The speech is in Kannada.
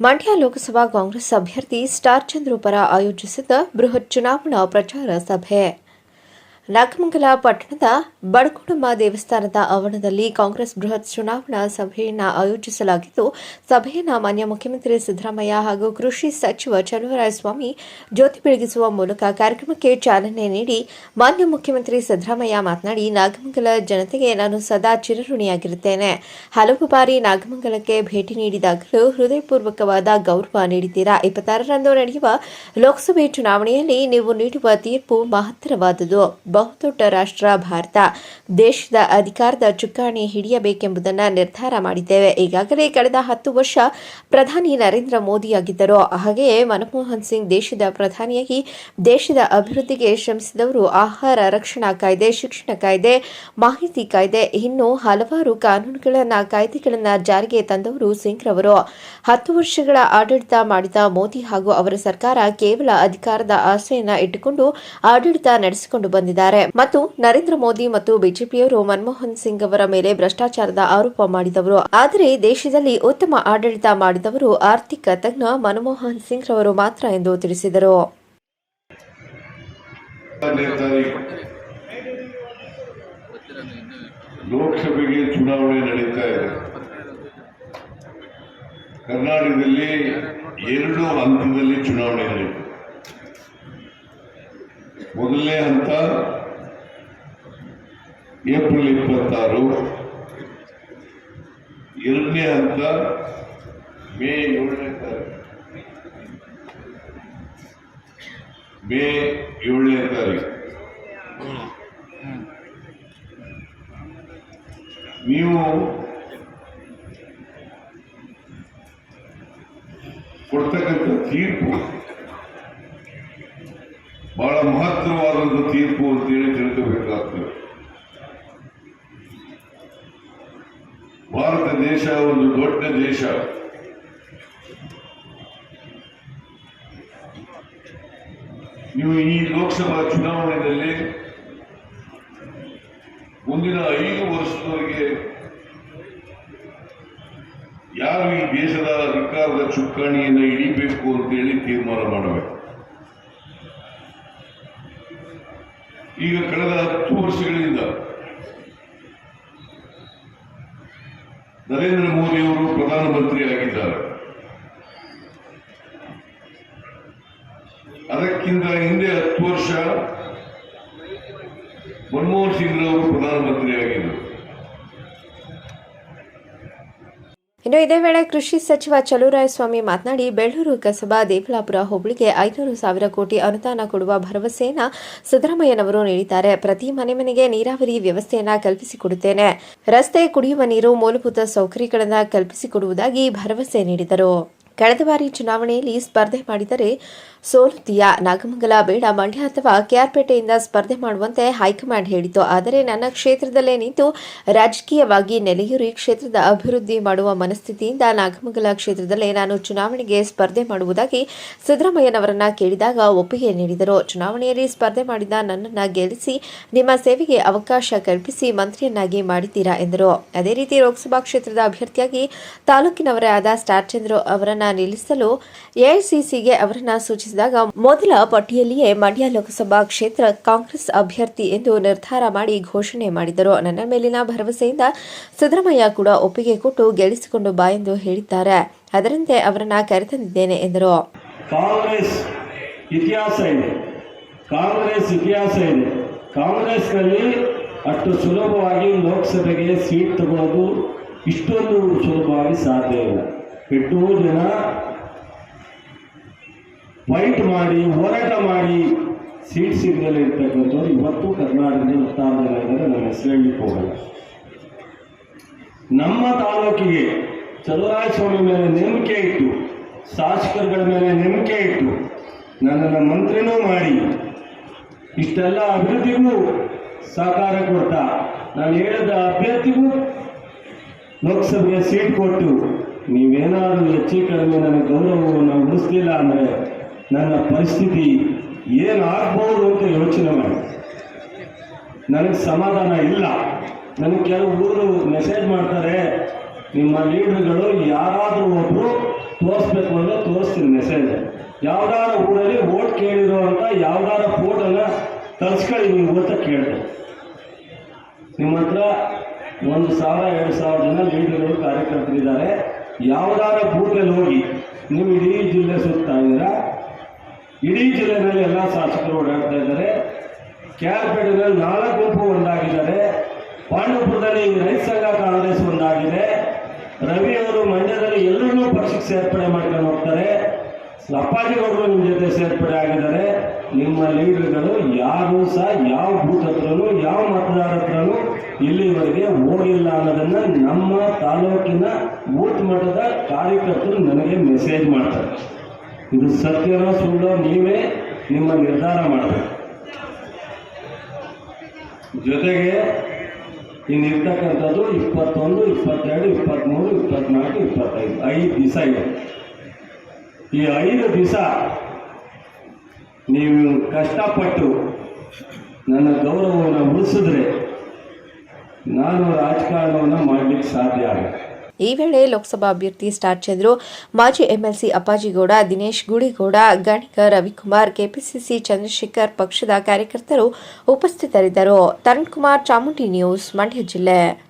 ಮಂಡ್ಯ ಲೋಕಸಭಾ ಕಾಂಗ್ರೆಸ್ ಅಭ್ಯರ್ಥಿ ಸ್ಟಾರ್ ಚಂದ್ರು ಪರ ಆಯೋಜಿಸಿದ್ದ ಬೃಹತ್ ಚುನಾವಣಾ ಪ್ರಚಾರ ಸಭೆ. ನಾಗಮಂಗಲ ಪಟ್ಟಣದ ಬಡಕೋಣಮ್ಮ ದೇವಸ್ಥಾನದ ಆವರಣದಲ್ಲಿ ಕಾಂಗ್ರೆಸ್ ಬೃಹತ್ ಚುನಾವಣಾ ಸಭೆಯನ್ನು ಆಯೋಜಿಸಲಾಗಿದ್ದು ಸಭೆಯನ್ನು ಮಾನ್ಯ ಮುಖ್ಯಮಂತ್ರಿ ಸಿದ್ದರಾಮಯ್ಯ ಹಾಗೂ ಕೃಷಿ ಸಚಿವ ಚಲುವರಾಯಸ್ವಾಮಿ ಜ್ಯೋತಿ ಬೆಳಗಿಸುವ ಮೂಲಕ ಕಾರ್ಯಕ್ರಮಕ್ಕೆ ಚಾಲನೆ ನೀಡಿ ಮಾನ್ಯ ಮುಖ್ಯಮಂತ್ರಿ ಸಿದ್ದರಾಮಯ್ಯ ಮಾತನಾಡಿ, ನಾಗಮಂಗಲ ಜನತೆಗೆ ನಾನು ಸದಾ ಚಿರಋಣಿಯಾಗಿರುತ್ತೇನೆ. ಹಲವು ಬಾರಿ ನಾಗಮಂಗಲಕ್ಕೆ ಭೇಟಿ ನೀಡಿದಾಗಲೂ ಹೃದಯಪೂರ್ವಕವಾದ ಗೌರವ ನೀಡಿದ್ದೀರಾ? ಇಪ್ಪತ್ತಾರರಂದು ನಡೆಯುವ ಲೋಕಸಭೆ ಚುನಾವಣೆಯಲ್ಲಿ ನೀವು ನೀಡುವ ತೀರ್ಪು ಮಹತ್ತರವಾದುದು ಬಹುದೊಡ್ಡ ರಾಷ್ಟ್ರ ಭಾರತ. ದೇಶದ ಅಧಿಕಾರದ ಚುಕ್ಕಾಣಿ ಹಿಡಿಯಬೇಕೆಂಬುದನ್ನು ನಿರ್ಧಾರ ಮಾಡಿದ್ದೇವೆ. ಈಗಾಗಲೇ ಕಳೆದ ಹತ್ತು ವರ್ಷ ಪ್ರಧಾನಿ ನರೇಂದ್ರ ಮೋದಿಯಾಗಿದ್ದರು ಹಾಗೆಯೇ ಮನಮೋಹನ್ ಸಿಂಗ್ ದೇಶದ ಪ್ರಧಾನಿಯಾಗಿ ದೇಶದ ಅಭಿವೃದ್ಧಿಗೆ ಶ್ರಮಿಸಿದವರು ಆಹಾರ, ರಕ್ಷಣಾ ಕಾಯ್ದೆ, ಶಿಕ್ಷಣ ಕಾಯ್ದೆ, ಮಾಹಿತಿ ಕಾಯ್ದೆ, ಇನ್ನು ಹಲವಾರು ಕಾನೂನುಗಳನ್ನ, ಕಾಯ್ದೆಗಳನ್ನ ಜಾರಿಗೆ ತಂದವರು ಸಿಂಗ್ ರವರು. ಹತ್ತು ವರ್ಷಗಳ ಆಡಳಿತ ಮಾಡಿದ ಮೋದಿ ಹಾಗೂ ಅವರ ಸರ್ಕಾರ ಕೇವಲ ಅಧಿಕಾರದ ಆಸೆಯನ್ನ ಇಟ್ಟುಕೊಂಡು ಆಡಳಿತ ನಡೆಸಿಕೊಂಡು ಬಂದಿದ್ದಾರೆ. ಮತ್ತು ನರೇಂದ್ರ ಮೋದಿ ಮತ್ತು ಬಿಜೆಪಿಯವರು ಮನಮೋಹನ್ ಸಿಂಗ್ ಅವರ ಮೇಲೆ ಭ್ರಷ್ಟಾಚಾರದ ಆರೋಪ ಮಾಡಿದವರು. ಆದರೆ ದೇಶದಲ್ಲಿ ಉತ್ತಮ ಆಡಳಿತ ಮಾಡಿದವರು ಆರ್ಥಿಕ ತಜ್ಞ ಮನಮೋಹನ್ ಸಿಂಗ್ ರವರು ಮಾತ್ರ ಎಂದು ತಿಳಿಸಿದರು. ಲೋಕಸಭೆಗೆ ಚುನಾವಣೆ ನಡೀತಾ ಇದೆ. ಕರ್ನಾಟಕದಲ್ಲಿ ಎರಡು ಹಂತದಲ್ಲಿ ಚುನಾವಣೆ ಮೊದಲನೇ ಹಂತ ಏಪ್ರಿಲ್ ಇಪ್ಪತ್ತಾರು. ಎರಡನೇ ಹಂತ ಮೇ ಏಳನೇ ತಾರೀಕು. ಮೇ ಏಳನೇ ತಾರೀಕು. ನೀವು ಕೊಡ್ತಕ್ಕಂಥ ತೀರ್ಪು ಬಹಳ ಮಹತ್ತರವಾದಂಥ ತೀರ್ಪು ಅಂತೇಳಿ ತಿಳ್ಕೋಬೇಕಾಗ್ತದೆ. ಭಾರತ ದೇಶ ಒಂದು ದೊಡ್ಡ ದೇಶ. ನೀವು ಈ ಲೋಕಸಭಾ ಚುನಾವಣೆಯಲ್ಲಿ ಮುಂದಿನ ಐದು ವರ್ಷದವರೆಗೆ ಯಾರು ಈ ದೇಶದ ಅಧಿಕಾರದ ಚುಕ್ಕಾಣಿಯನ್ನು ಹಿಡಿಬೇಕು ಅಂತೇಳಿ ತೀರ್ಮಾನ ಮಾಡಬೇಕು? ಈಗ ಕಳೆದ ಹತ್ತು ವರ್ಷಗಳಿಂದ ನರೇಂದ್ರ ಮೋದಿಯವರು ಪ್ರಧಾನಮಂತ್ರಿ ಆಗಿದ್ದಾರೆ ಅದಕ್ಕಿಂತ ಹಿಂದೆ ಹತ್ತು ವರ್ಷ ಮನಮೋಹನ್ ಸಿಂಗ್ ಅವರು ಪ್ರಧಾನಮಂತ್ರಿ ಆಗಿದ್ದರು ಇನ್ನು ಇದೇ ವೇಳೆ ಕೃಷಿ ಸಚಿವ ಚಲುವರಾಯಸ್ವಾಮಿ ಮಾತನಾಡಿ, ಬೆಳ್ಳೂರು ಕಸಬಾ ದೇವಲಾಪುರ ಹೋಬಳಿಗೆ ಐನೂರು ಸಾವಿರ ಕೋಟಿ ಅನುದಾನ ಕೊಡುವ ಭರವಸೆಯನ್ನ ಸಿದ್ದರಾಮಯ್ಯನವರು ನೀಡಿದ್ದಾರೆ. ಪ್ರತಿ ಮನೆ ಮನೆಗೆ ನೀರಾವರಿ ವ್ಯವಸ್ಥೆಯನ್ನ ಕಲ್ಪಿಸಿಕೊಡುತ್ತೇನೆ. ರಸ್ತೆ ಕುಡಿಯುವ ನೀರು, ಮೂಲಭೂತ ಸೌಕರ್ಯಗಳನ್ನು ಕಲ್ಪಿಸಿಕೊಡುವುದಾಗಿ ಭರವಸೆ ನೀಡಿದರು. ಕಳೆದ ಬಾರಿ ಚುನಾವಣೆಯಲ್ಲಿ ಸ್ಪರ್ಧೆ ಮಾಡಿದರೆ ಸೋಲುತ್ತೀಯಾ? ನಾಗಮಂಗಲ ಬೇಡ, ಮಂಡ್ಯ ಅಥವಾ ಕೆಆರ್ಪೇಟೆಯಿಂದ ಸ್ಪರ್ಧೆ ಮಾಡುವಂತೆ ಹೈಕಮಾಂಡ್ ಹೇಳಿತು ಆದರೆ ನನ್ನ ಕ್ಷೇತ್ರದಲ್ಲೇ ನಿಂತು ರಾಜಕೀಯವಾಗಿ ನೆಲೆಯೂರಿ ಕ್ಷೇತ್ರದ ಅಭಿವೃದ್ಧಿ ಮಾಡುವ ಮನಸ್ಥಿತಿಯಿಂದ ನಾಗಮಂಗಲ ಕ್ಷೇತ್ರದಲ್ಲೇ ನಾನು ಚುನಾವಣೆಗೆ ಸ್ಪರ್ಧೆ ಮಾಡುವುದಾಗಿ ಸಿದ್ದರಾಮಯ್ಯನವರನ್ನ ಕೇಳಿದಾಗ ಒಪ್ಪಿಗೆ ನೀಡಿದರು. ಚುನಾವಣೆಯಲ್ಲಿ ಸ್ಪರ್ಧೆ ಮಾಡಿದ ನನ್ನನ್ನು ಗೆಲ್ಲಿಸಿ, ನಿಮ್ಮ ಸೇವೆಗೆ ಅವಕಾಶ ಕಲ್ಪಿಸಿ ಮಂತ್ರಿಯನ್ನಾಗಿ ಮಾಡಿದ್ದೀರಾ ಎಂದರು. ಅದೇ ರೀತಿ ಲೋಕಸಭಾ ಕ್ಷೇತ್ರದ ಅಭ್ಯರ್ಥಿಯಾಗಿ ತಾಲೂಕಿನವರೇ ಆದ ಸ್ಟಾರ್ ಚಂದ್ರು ಅವರನ್ನ ನಿಲ್ಲಿಸಲು ಎಐಸಿಸಿಗೆ ಅವರನ್ನ ಸೂಚಿಸಿದಾಗ ಮೊದಲ ಪಟ್ಟಿಯಲ್ಲಿಯೇ ಮಂಡ್ಯ ಲೋಕಸಭಾ ಕ್ಷೇತ್ರ ಕಾಂಗ್ರೆಸ್ ಅಭ್ಯರ್ಥಿ ಎಂದು ನಿರ್ಧಾರ ಮಾಡಿ ಘೋಷಣೆ ಮಾಡಿದರು. ನನ್ನ ಮೇಲಿನ ಭರವಸೆಯಿಂದ ಸಿದ್ದರಾಮಯ್ಯ ಕೂಡ ಒಪ್ಪಿಗೆ ಕೊಟ್ಟು ಗೆಲ್ಲಿಸಿಕೊಂಡು ಬಾ ಎಂದು ಹೇಳಿದ್ದಾರೆ. ಅದರಂತೆ ಅವರನ್ನ ಕರೆತಂದಿದ್ದೇನೆ ಎಂದರು. ಕಾಂಗ್ರೆಸ್ ಇತಿಹಾಸ ಇದೆ. ಕಾಂಗ್ರೆಸ್ ಇತಿಹಾಸ ಇದೆ. ಕಾಂಗ್ರೆಸ್ನಲ್ಲಿ ಅಷ್ಟು ಸುಲಭವಾಗಿ ಲೋಕಸಭೆಗೆ ಸೀಟ್ ತಗೊಳ್ಳೋದು ಇಷ್ಟೊಂದು ಸುಲಭವಾಗಿ ಸಾಧ್ಯ ಇಲ್ಲ. ಎಷ್ಟೋ ಜನ ಫೈಟ್ ಮಾಡಿ, ಹೋರಾಟ ಮಾಡಿ ಸೀಟ್ ಸಿಗದಲ್ಲೇ ಇರ್ತಕ್ಕಂಥವ್ರು ಇವತ್ತು ಕರ್ನಾಟಕದ ಇದ್ದಾರೆ. ನಮ್ಮ ಹೆಸರು ಹೇಳಲಿಕ್ಕೆ ಹೋಗಲ್ಲ ನಮ್ಮ ತಾಲೂಕಿಗೆ ಚಲುವರಾಯಸ್ವಾಮಿ ಮೇಲೆ ನಂಬಿಕೆ ಇಟ್ಟು, ಶಾಸಕರುಗಳ ಮೇಲೆ ನಂಬಿಕೆ ಇಟ್ಟು ನನ್ನನ್ನು ಮಂತ್ರಿನೂ ಮಾಡಿ ಇಷ್ಟೆಲ್ಲ ಅಭಿವೃದ್ಧಿಗೂ ಸಹಕಾರ ಕೊಡ್ತಾ ನಾನು ಹೇಳಿದ ಅಭ್ಯರ್ಥಿಗೂ ಲೋಕಸಭೆಗೆ ಸೀಟ್ ಕೊಟ್ಟು ನೀವೇನಾದರೂ ಹೆಚ್ಚು ಕಡಿಮೆ ನನ್ನ ಗೌರವವನ್ನು ಉಳಿಸ್ಲಿಲ್ಲ ಅಂದರೆ ನನ್ನ ಪರಿಸ್ಥಿತಿ ಏನಾಗ್ಬೋದು ಅಂತ ಯೋಚನೆ ಮಾಡಿ. ನನಗೆ ಸಮಾಧಾನ ಇಲ್ಲ. ನನಗೆ ಕೆಲವು ಊರು ಮೆಸೇಜ್ ಮಾಡ್ತಾರೆ. ನಿಮ್ಮ ಲೀಡರ್ಗಳು ಯಾರಾದರೂ ಒಬ್ಬರು ತೋರಿಸ್ಬೇಕು ಅಂದರೆ ತೋರಿಸ್ತೀನಿ ಮೆಸೇಜ್ ಯಾವ್ದಾರ ಊರಲ್ಲಿ ಓಟ್ ಕೇಳಿರೋ ಅಂತ ಯಾವ್ದಾರ ಫೋಟೋನ ತರಿಸ್ಕೊಳ್ಳಿ ನೀವು ಅಂತ ಕೇಳಿದೆ. ನಿಮ್ಮ ಹತ್ರ ಒಂದು ಸಾವಿರ, ಎರಡು ಸಾವಿರ ಜನ ಲೀಡರ್ಗಳು ಕಾರ್ಯಕರ್ತರಿದ್ದಾರೆ. ಯಾವ್ದಾರ ಬೂತಲ್ಲಿ ಹೋಗಿ, ನೀವು ಇಡೀ ಜಿಲ್ಲೆ ಸುತ್ತಾ ಇದ್ದೀರಾ? ಇಡೀ ಜಿಲ್ಲೆಯಲ್ಲಿ ಎಲ್ಲ ಶಾಸಕರು ಓಡಾಡ್ತಾ ಇದ್ದಾರೆ. ಕ್ಯಾಲ್ಪೇಟೆನಲ್ಲಿ ನಾಲ್ಕು ಗುಂಪು ಒಂದಾಗಿದ್ದಾರೆ. ಪಾಂಡವಪುರದಲ್ಲಿ ರೈತ ಸಂಘ ಕಾಂಗ್ರೆಸ್ ಒಂದಾಗಿದೆ. ರವಿ ಅವರು ಮಂಡ್ಯದಲ್ಲಿ ಎಲ್ಲರೂ ಪಕ್ಷಕ್ಕೆ ಸೇರ್ಪಡೆ ಮಾಡ್ಕೊಂಡು ಹೋಗ್ತಾರೆ. ಅಪ್ಪಾಜಿಗೌಡರು ನಿಮ್ಮ ಜೊತೆ ಸೇರ್ಪಡೆ ಆಗಿದ್ದಾರೆ. ನಿಮ್ಮ ಲೀಡರ್ಗಳು ಯಾರು ಸಹ ಯಾವ ಬೂತ್ ಹತ್ರನೂ, ಯಾವ ಮತದಾರ ಹತ್ರನೂ ಇಲ್ಲಿವರೆಗೆ ಹೋಗಿಲ್ಲ ಅನ್ನೋದನ್ನ ನಮ್ಮ ತಾಲೂಕಿನ ಬೂತ್ ಮಟ್ಟದ ಕಾರ್ಯಕರ್ತರು ನನಗೆ ಮೆಸೇಜ್ ಮಾಡ್ತಾರೆ. ಇದು ಸತ್ಯನ ಸುಳ್ಳೋ ನೀವೇ ನಿಮ್ಮ ನಿರ್ಧಾರ ಮಾಡಬೇಕು. ಜೊತೆಗೆ ಇನ್ನಿರ್ತಕ್ಕಂಥದ್ದು ಇಪ್ಪತ್ತೊಂದು, ಇಪ್ಪತ್ತೆರಡು ಇಪ್ಪತ್ತ್ಮೂರು ಇಪ್ಪತ್ನಾಲ್ಕು, ಇಪ್ಪತ್ತೈದು, ಐದು ದಿವಸ ಇದೆ. ಈ ಐದು ದಿವಸ ನೀವು ಕಷ್ಟಪಟ್ಟು ನನ್ನ ಗೌರವವನ್ನು ಉಳಿಸಿದ್ರೆ ನಾನು ರಾಜಕಾರಣವನ್ನು ಮಾಡಲಿಕ್ಕೆ ಸಾಧ್ಯ ಆಗುತ್ತೆ ಈ ವೇಳೆ ಲೋಕಸಭಾ ಅಭ್ಯರ್ಥಿ ಸ್ಟಾರ್ ಚಂದ್ರು, ಮಾಜಿ ಎಂಎಲ್ಸಿ ಅಪ್ಪಾಜಿಗೌಡ, ದಿನೇಶ್ ಗುಡಿಗೌಡ ಗಣಿಕ ರವಿಕುಮಾರ್, ಕೆಪಿಸಿಸಿ ಚಂದ್ರಶೇಖರ್ ಪಕ್ಷದ ಕಾರ್ಯಕರ್ತರು ಉಪಸ್ಥಿತರಿದ್ದರು. ತರುಣ್ ಕುಮಾರ್ ಚಾಮುಂಡಿ ನ್ಯೂಸ್, ಮಂಡ್ಯ ಜಿಲ್ಲೆ.